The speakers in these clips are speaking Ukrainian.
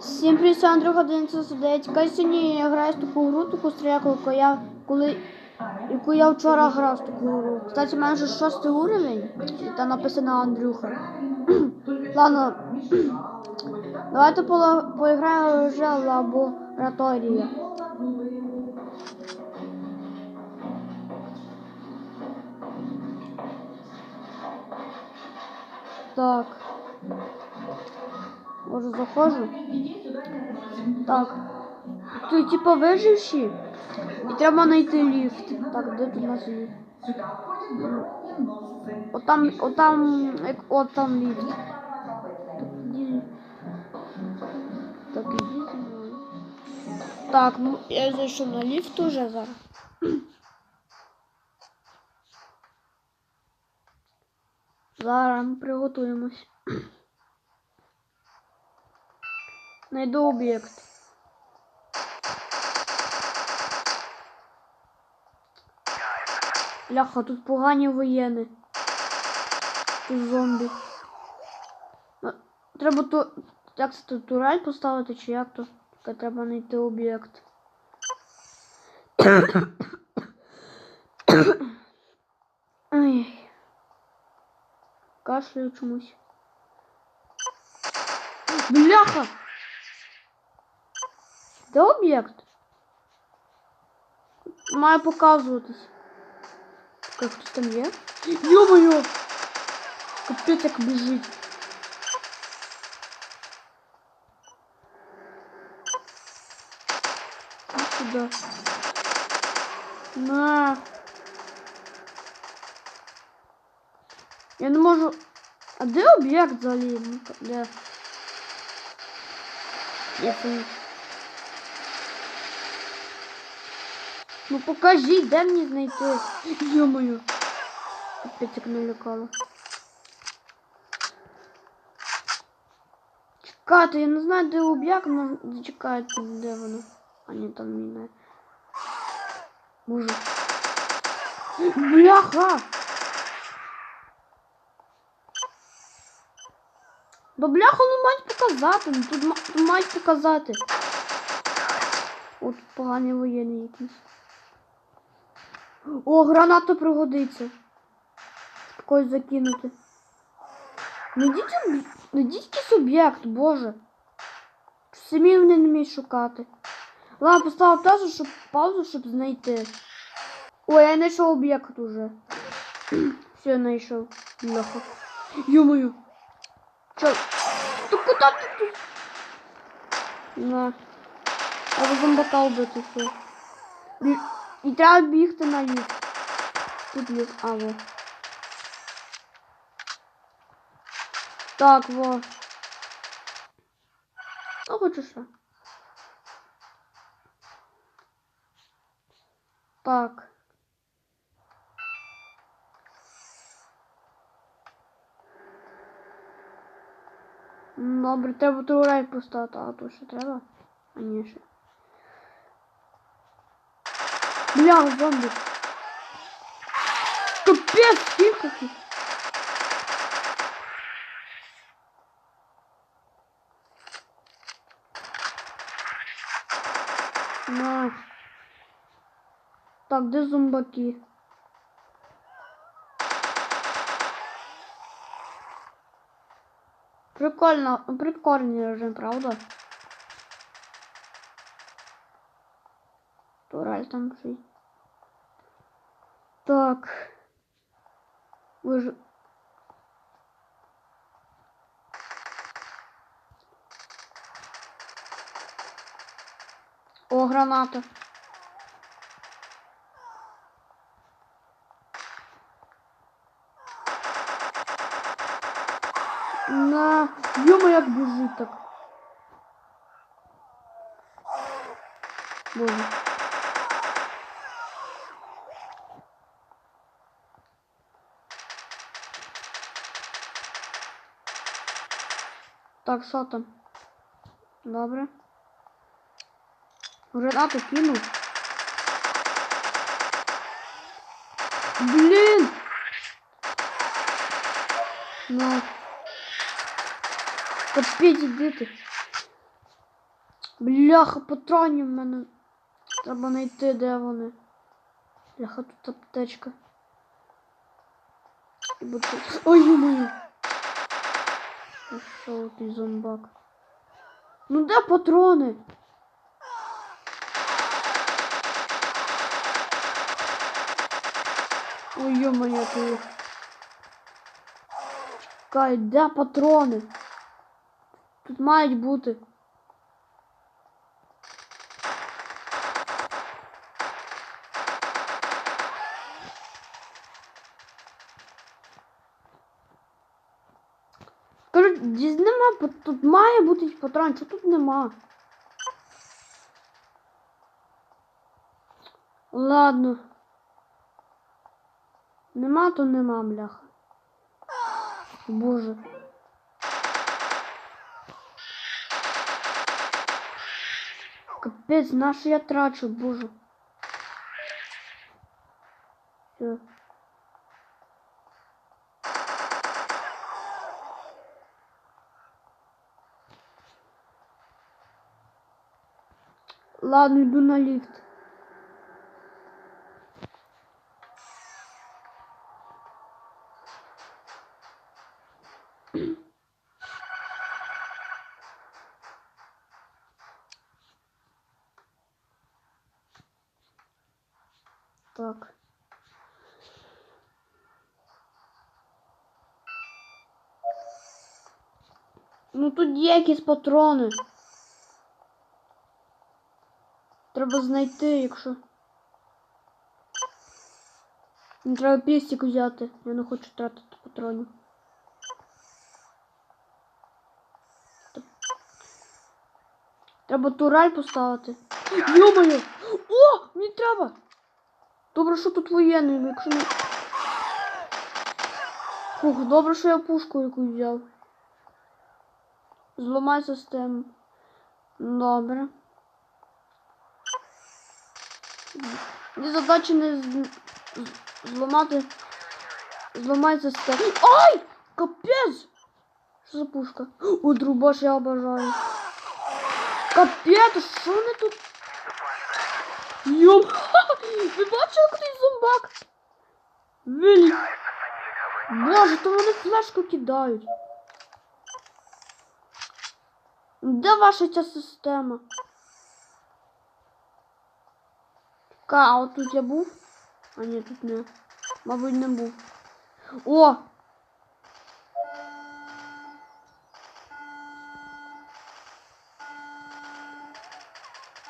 Всім привіт, це Андрюха 1109. Я сьогодні я граю в таку гру, таку стріляку, яку я, коли, яку я вчора грав в таку гру. Кстати, в мене вже шостий уровень, і написано Андрюха. Ладно, давайте пола- поіграємо вже в лабораторію. Так. Може заходжу? Так. Тут типа виживші. І треба знайти ліфт. Так, де тут у нас ліфт? Отам, отам, як от там ліфт. Так, іди. Так, ну я зайшов на ліфт уже зараз. Зараз приготуємось. Найду об'єкт. Ляха, тут погані воєни. Тут зомбі. Ну, Треба то. Як це тут турель поставити, чи як то? Тільки треба знайти об'єкт. Ай. Кашляю чомусь. Бляха! Де об'єкт? Має показуватись. Як хтось там є? Йо-моє! Капець як біжить. Іди Сюди. На. Я не можу. А де об'єкт взагалі? Ну-ка, Де? Я це... Ну покажіть, де мені знайти. Йо-моє. Капець як налякало. Чекайте, я не знаю, де об'єкт, може зачекайте, де воно. А ні, там міна. Може. Бляха! Да бляха, ну мають показати. Ну, тут, ма- тут мають показати. От погані воєнні якісь. О, граната пригодиться. Когось закинути. Найдіть, об'є- найдіть якийсь об'єкт, боже. Самі вони не вміють шукати. Ладно, поставив паузу, щоб паузу, щоб знайти. Ой, я знайшов об'єкт уже. Все, я знайшов. Бляха. Ё-моё. Чё? Ты куда ты тут? На. Треба зомбака вбити все. І треба бігти на ліфт. Тут ліфт, а во. Так, во. Ну, хочу що. Так. Добре, треба турель поставити, а то що треба? А ні, ще. Бля, зомбі. Капець, скільки тут? На. Так, де зомбаки? Прикольно, прикольний режим, правда? Тураль там ще. Так. Ж... О, граната. На, Йома, як біжить так. Боже. Так, що там? Добре. Гранату кинув. Блін! Ну. Капець, іди ти. Бляха, патронів в мене. Треба знайти, де вони. Бляха, тут аптечка. Ой, ё Пішов ти зомбак. Ну де патрони? Ой, ё-моё, ти. Чекай, де патрони? Тут мають бути. Кажуть, діз нема, тут має бути патрон, що тут нема. Ладно. Нема, то нема, бляха. Боже. Капець, на що я трачу, боже. Все. Ладно, йду на ліфт. Так. Ну тут є якісь патрони. Треба знайти, якщо. Не треба пістик взяти. Я не хочу тратити патронів. Треба тураль поставити. Йо-моє! О! Мені треба! Добре, що тут воєнний, якщо не. Фух, добре, що я пушку яку взяв. Зламай систему. Добре. Мені задача не зламати. Зламай систему. Ай! Капець! Що за пушка? О, друбаш я обожаю. Капець, що вони тут? Йом! Ви бачили кудись зомбак? Виль. Боже, то вони флешку кидають. Де ваша ця система? Ка, а от тут я був? А ні, тут не. Мабуть, не був. О!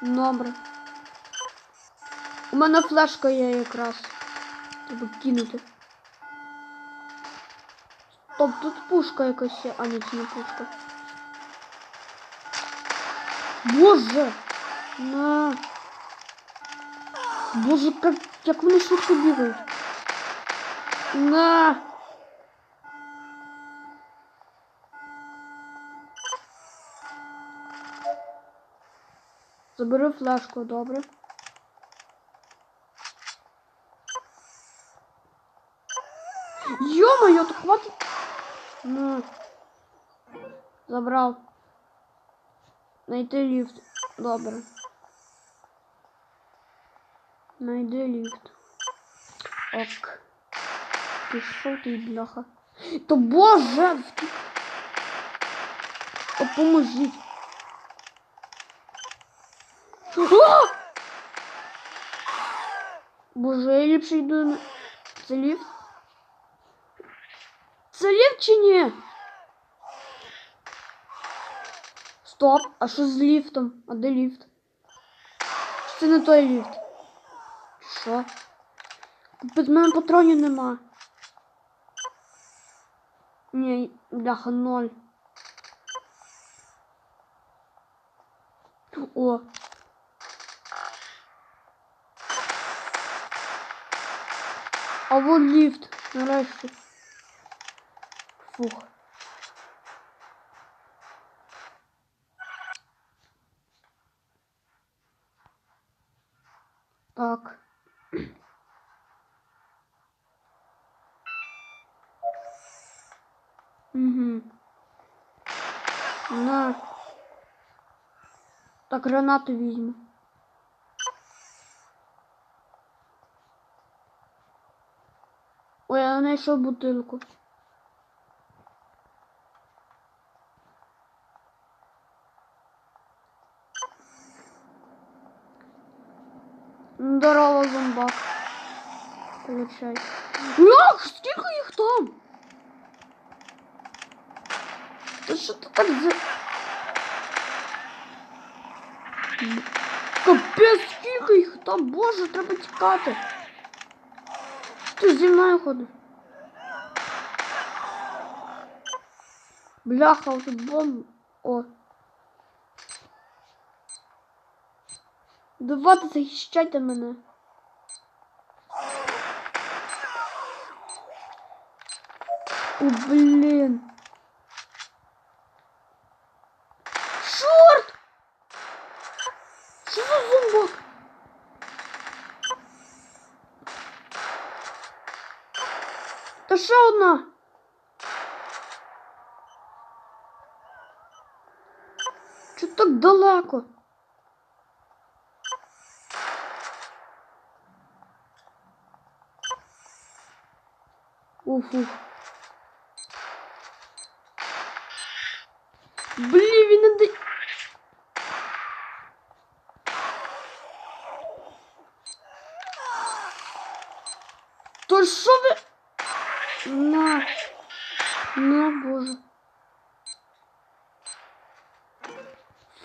Добре. У мене флешка є якраз. Треба кинути. Стоп, тут пушка якась є. А ні, це не пушка. Боже! На. Боже, як, як вони швидко бігають. На. Забери флешку, добре. Ё-моё, то хватит. На. Забрав. Найти ліфт. Добре. Найди ліфт. Ок. Пішов ти, бляха. То боже! О, поможіть. А! Боже, я ліпше йду на... Це ліфт? Це ліфт чи ні? Стоп, а що з ліфтом? А де ліфт? Чи Це не той ліфт. Що? Без мене патронів нема. Ні, бляха, ноль. О. А вон ліфт, нарешті. Фух. Так. Угу. На. Так, гранату візьму. Ой, я знайшов бутилку. Здорово, зомбак. Получай. Ах, скільки їх там? Та що ти так за... Капець, скільки їх там, боже, треба тікати. Ти зі мною ходиш. Бляха, ось тут бомба. О. Давайте захищайте мене. О, блін. Чорт! Що за зомбак? Та ще одна. Чого так далеко? Уф, уф. Блін, він не дає. То що ви? На. На, боже.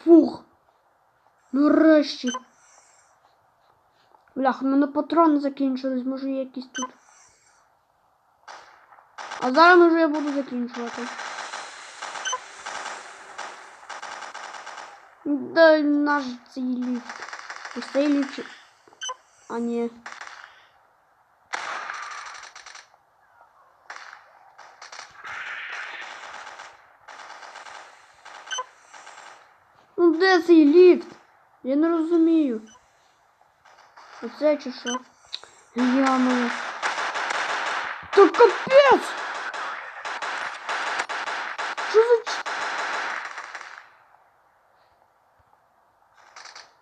Фух. Нарешті. Блях, у мене патрони закінчились, може є якісь тут. А зараз може я буду закінчувати. Да наш цей ліфт. Ось цей ліфт. А ні. Ну де цей ліфт? Я не розумію. Оце чи що? Я ну. Та капець! Що за ч...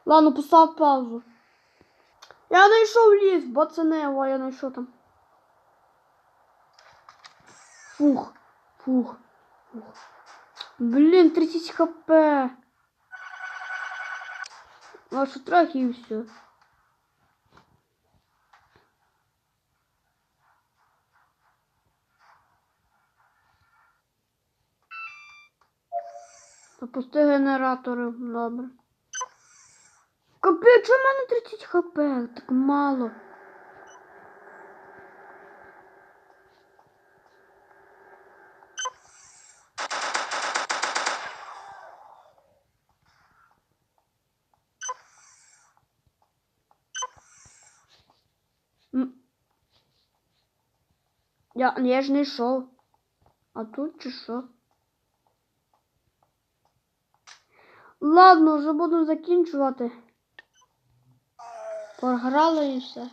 Ладно, постав паузу. Я знайшов ліфт, пацани, о, я знайшов там. Фух, фух, фух. Блін, 30 хп. Вашу трохи і все. Запусти генератори, добре. Капець, чому в мене 30 хп? Так мало. Я, я ж не йшов. А тут чи що? Ладно, вже буду закінчувати. Програли і все.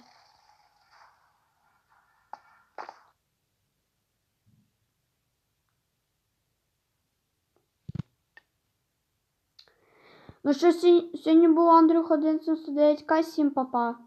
Ну що, сьогодні був Андрюх 199 К, 7 папа.